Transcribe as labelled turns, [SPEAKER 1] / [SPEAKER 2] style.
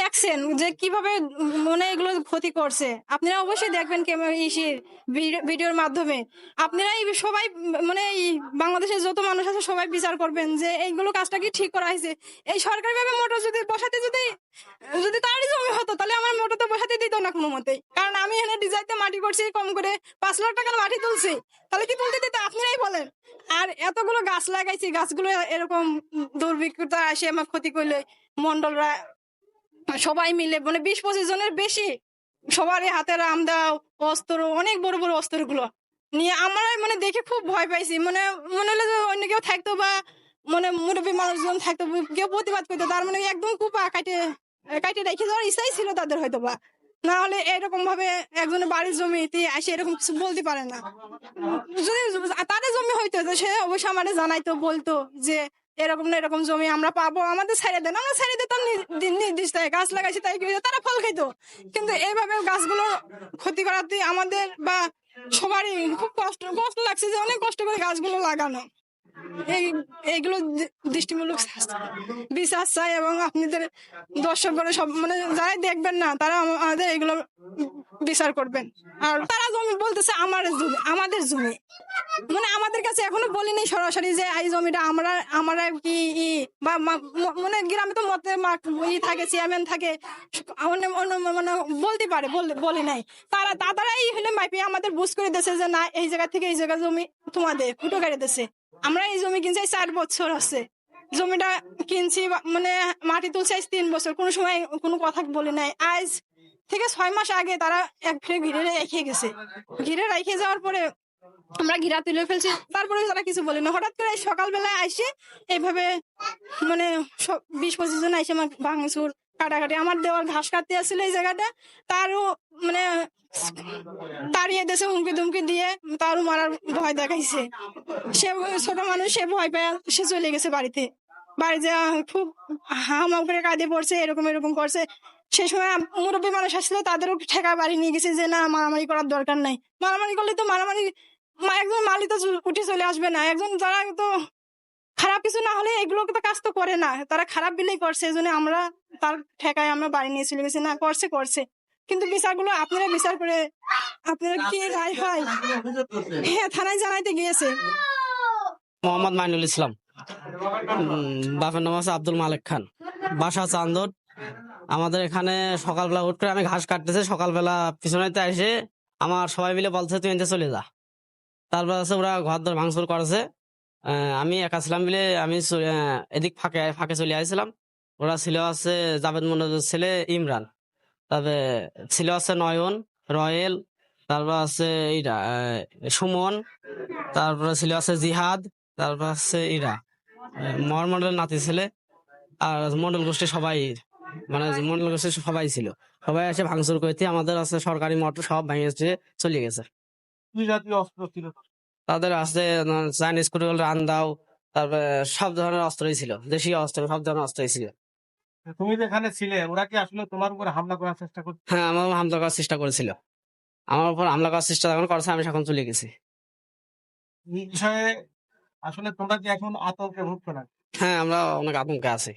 [SPEAKER 1] দেখছেন যে কীভাবে মনে এগুলো ক্ষতি করছে? আপনারা অবশ্যই দেখবেন ভিডিওর মাধ্যমে। আপনারা সবাই মানে এই বাংলাদেশের যত মানুষ আছে সবাই বিচার করবেন যে এইগুলো কাজটা কি ঠিক করা হয়েছে। এই সরকারি ভাবে মোটর যদি বসাতে যদি যদি তারই জমি হতো, তাহলে আমার মোটর তো বসাতে দিত না কোনো মতেই। কারণ আমি এখানে ডিজাইনতে মাটি করছি, কম করে পাঁচ লাখ টাকার মাটি তুলছি। তাহলে কি তুলতে দিত? আপনারাই বলেন। আর এতগুলো গাছ লাগাইছি, গাছগুলো এরকম দুর্ভিক্ষতা আসে আমার ক্ষতি করলে মন্ডলরা সবাই মিলে মানে বিশ পঁচিশ জনের বেশি। সবারই হাতে রাম দাও অস্ত্র, অনেক বড় বড় অস্ত্রগুলো নিয়ে আমরা মানে দেখে খুব ভয় পাইছি। মানে মনে হলো যে অন্য কেউ থাকতো বা মানে মুরব্বী মানুষজন থাকতো, কেউ প্রতিবাদ করতো। তার মানে একদম কুপা কাটে কাটে রেখে যাওয়ার ইচ্ছাই ছিল তাদের হয়তো বা না হলে এরকম ভাবে একজনের বাড়ির জমিতে আসে এরকম কিছু বলতে পারে না। যদি তাদের জমি হইতো সে অবশ্যই আমাদের জানাইতো, বলতো যে এরকম না, এরকম জমি আমরা পাবো, আমাদের ছেড়ে দেন। আমরা ছেড়ে দিতাম নির্দিষ্ট গাছ লাগাইছি, তাই তারা ফল খাইতো। কিন্তু এইভাবে গাছগুলো ক্ষতি করাতে আমাদের বা সবারই খুব কষ্ট কষ্ট লাগছে যে অনেক কষ্ট করে গাছগুলো লাগানো। এই, এইগুলো দৃষ্টিমূলক বিচার চাই এবং আপনাদের দর্শক করে সব মানে যারাই দেখবেন না, তারা আমাদের এগুলো বিচার করবেন। আর তারা জমি বলতেছে আমার জমি, আমাদের জমি। মানে আমাদের কাছে এখনও বলিনি সরাসরি যে, এই জমিটা আমরা আমরা কি বা মানে গ্রামে তো মতে ই থাকে, চেয়ারম্যান থাকে মানে বলতে পারে, বল- নাই। তারা, তারাই হলে মাইপে আমাদের বুঝ করে দিয়েছে যে, না, এই জায়গা থেকে এই জায়গা জমি তোমাদের ফুটো কেটে দিয়েছে। আমরা এই জমি কিনছি চার বছর আছে। জমিটা কিনছি মানে মাটি তুলছে তিন বছর। কোনো সময় কোনো কথা বলে নাই। আজ থেকে ছয় মাস আগে তারা এক ফিরে ঘিরে রেখে গেছে। ঘিরে রেখে যাওয়ার পরে আমরা ঘিরা তুলে ফেলছি। তারপরে তারা কিছু বলে না। হঠাৎ করে সকালবেলায় আসে এইভাবে মানে বিশ পঁচিশ জন এসে আমার ভাঙচুর, কাটাকাটি। আমার দেওয়ার ঘাস কাটতে আসছিল এই জায়গাটা। তারও মানে তাড়িয়ে দেশে হুমকি দুমকি দিয়ে তারও মারার ভয় দেখাইছে। সে ছোট মানুষ, সে ভয় পেয়ে সে চলে গেছে বাড়িতে। বাড়িতে খুব হামা করে কাঁদে পড়ছে, এরকম এরকম করছে। সে সময় মুরব্বী মানুষ আসছিল, তাদেরও ঠেকা বাড়ি নিয়ে গেছে যে, না, মারামারি করার দরকার নাই। মারামারি করলে তো মারামারি একজন মালি তো উঠে চলে আসবে না। একজন যারা তো খারাপ কিছু না হলে এগুলো তো কাজ তো করে না। তারা খারাপ বিলেই করছে। এই আমরা তার ঠেকায় আমরা বাড়ি নিয়ে চলে গেছি। না, করছে করছে। কিন্তু বিচারগুলো আপনারা বিচার করে আপনারা কি রায় হয়? হ্যাঁ থানায় জানাইতে গিয়েছে।
[SPEAKER 2] মোহাম্মদ মাইনুল ইসলাম। বাপের নাম আছে আব্দুল মালিক খান। বাসা চান্দর আমাদের এখানে সকালবেলা উঠ আমি ঘাস কাটতেছে সকালবেলা পিছনেতে এসে আমার সবাই মিলে বলছে তুই এনতে চলে যা। তারপর আছে ওরা ঘর দর ভাঙচুর করেছে। আমি একা ছিলাম বলে আমি এদিক ফাঁকে ফাঁকে চলে আসছিলাম ওরা ছিল আছে জাভেদ মনোজের ছেলে ইমরান তারপরে ছিল আছে নয়ন রয়েল তারপর আছে আহ, সুমন তারপরে ছিল আছে জিহাদ তারপর আছে ইরা মহামন্ডলের নাতি ছেলে আর মন্ডল গোষ্ঠী সবাই। মানে মন্ডল গোষ্ঠী সবাই ছিল। সবাই এসে ভাঙচুর করতে আমাদের আছে সরকারি মোটর সব ভেঙে চলে গেছে। তাদের আছে চাইনিজ কুটুল রান্দাও তারপরে সব ধরনের অস্ত্রই ছিল। দেশীয় অস্ত্র সব ধরনের অস্ত্রই ছিল।
[SPEAKER 3] তুমি যেখানে ছিলে ওরা কি আসলে তোমার উপরে হামলা করার চেষ্টা করছে?
[SPEAKER 2] হ্যাঁ আমার হামলা করার চেষ্টা করেছিল। আমার উপর হামলা করার চেষ্টা যখন করছে আমি এখন চলে গেছি।
[SPEAKER 3] এই বিষয়ে আসলে তোমরা কি এখন আতঙ্কে ভুগছো না
[SPEAKER 2] হ্যাঁ আমরা অনেক আতঙ্কে আছি।